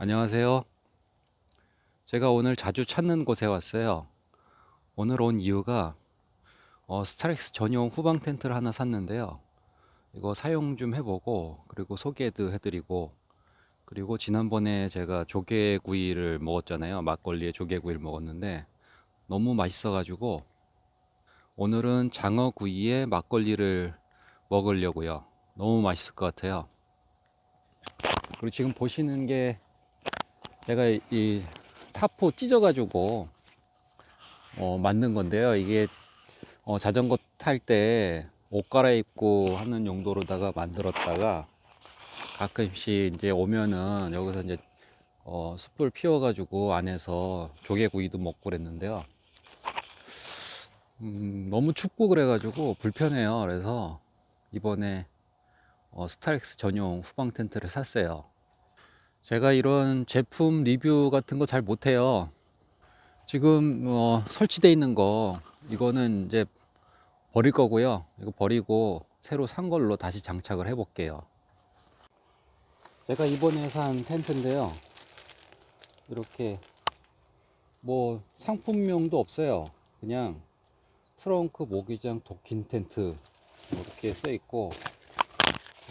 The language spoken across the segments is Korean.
안녕하세요. 제가 오늘 자주 찾는 곳에 왔어요. 오늘 온 이유가 어, 스타렉스 전용 후방 텐트를 하나 샀는데요. 이거 사용 좀 해보고 그리고 소개도 해드리고 그리고 지난번에 제가 조개구이를 먹었잖아요. 막걸리에 조개구이를 먹었는데 너무 맛있어가지고 오늘은 장어구이에 막걸리를 먹으려고요. 너무 맛있을 것 같아요. 그리고 지금 보시는 게 제가 이- 이 타포 찢어가지고 어, 만든 건데요. 이게 어, 자전거 탈 때 옷 갈아입고 하는 용도로다가 만들었다가 가끔씩 이제 오면은 여기서 이제 어, 숯불 피워가지고 안에서 조개구이도 먹고 그랬는데요. 음, 너무 춥고 그래가지고 불편해요. 그래서 이번에 어, 스타렉스 전용 후방 텐트를 샀어요. 제가 이런 제품 리뷰 같은 거 잘 못해요. 지금 어, 설치되어 있는 거 이거는 이제 버릴 거고요. 이거 버리고 새로 산 걸로 다시 장착을 해 볼게요. 제가 이번에 산 텐트인데요. 이렇게 뭐 상품명도 없어요. 그냥 트렁크 모기장 도킹 텐트 이렇게 써 있고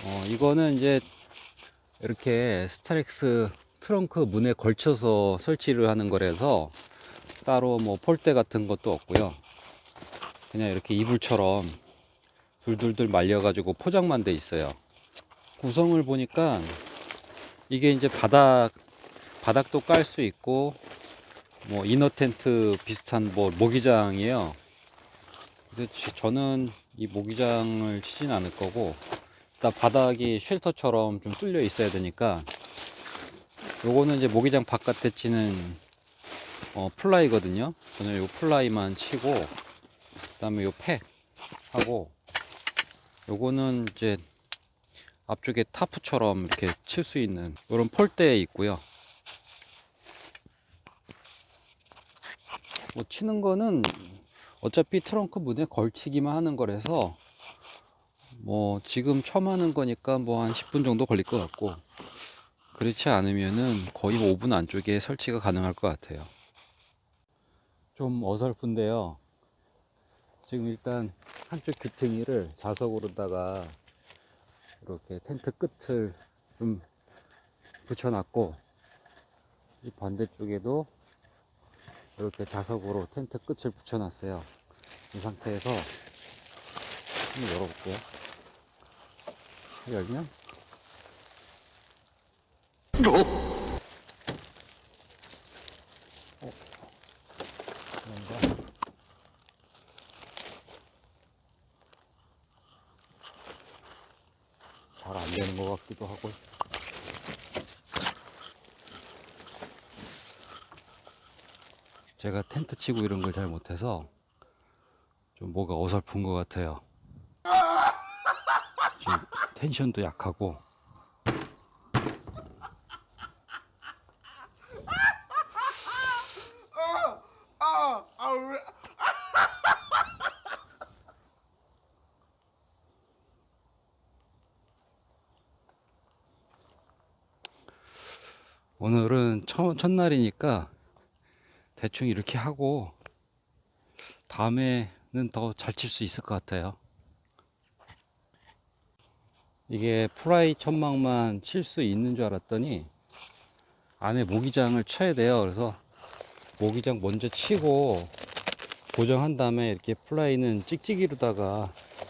어, 이거는 이제 이렇게 스타렉스 트렁크 문에 걸쳐서 설치를 하는 거라서 따로 뭐 폴대 같은 것도 없고요. 그냥 이렇게 이불처럼 둘둘둘 말려가지고 포장만 돼 있어요. 구성을 보니까 이게 이제 바닥 바닥도 깔 수 있고 뭐 이너 텐트 비슷한 뭐 모기장이에요. 그래서 지- 저는 이 모기장을 치진 않을 거고 일단 바닥이 쉘터처럼 좀 뚫려 있어야 되니까 요거는 이제 모기장 바깥에 치는 어, 플라이거든요. 저는 요 플라이만 치고 그다음에 요 팩 하고 요거는 이제 앞쪽에 타프처럼 이렇게 칠 수 있는 이런 폴대에 있고요. 뭐 치는 거는 어차피 트렁크 문에 걸치기만 하는 거라서 뭐 지금 처음 하는 거니까 뭐 한 10분 정도 걸릴 것 같고 그렇지 않으면은 거의 5분 안쪽에 설치가 가능할 것 같아요. 좀 어설픈데요. 지금 일단 한쪽 귀퉁이를 자석으로다가 이렇게 텐트 끝을 좀 붙여놨고 이 반대쪽에도 이렇게 자석으로 텐트 끝을 붙여놨어요. 이 상태에서 한번 열어볼게요. 열면 어? 뭔가 잘 안 되는 것 같기도 하고 제가 텐트 치고 이런 걸 잘 못해서 좀 뭐가 어설픈 것 같아요. 지금 텐션도 약하고 오늘은 첫, 첫날이니까 대충 이렇게 하고 다음에는 더 잘 칠 수 있을 것 같아요. 이게 프라이 천막만 칠 수 있는 줄 알았더니 안에 모기장을 쳐야 돼요. 그래서 모기장 먼저 치고 고정한 다음에 이렇게 플라이는 찍찍이로다가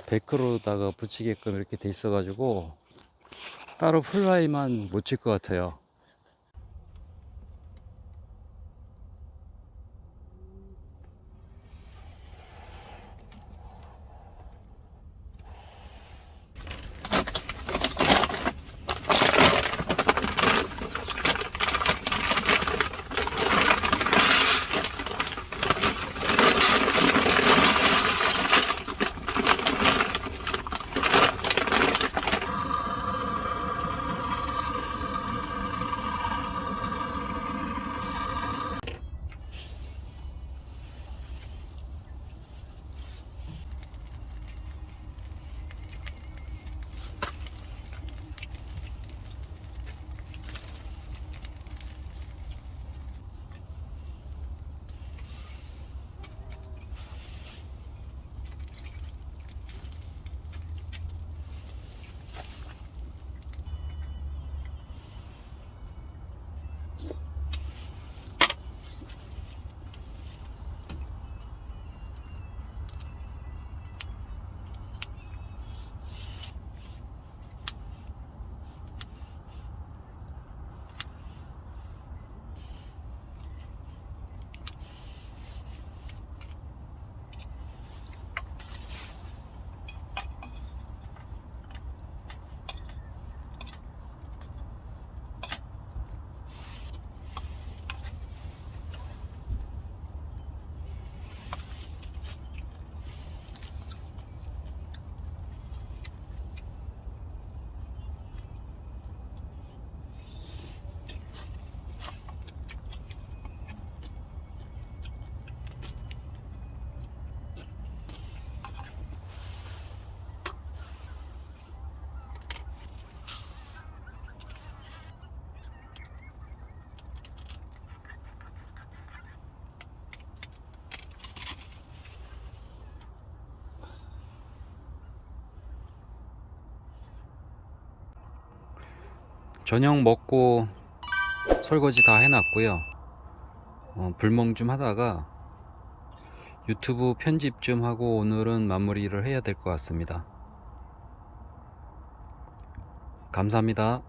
벨크로다가 붙이게끔 이렇게 돼 있어 가지고 따로 플라이만 못 칠 것 같아요. 저녁 먹고 설거지 다 해놨고요. 어, 불멍 좀 하다가 유튜브 편집 좀 하고 오늘은 마무리를 해야 될 것 같습니다. 감사합니다.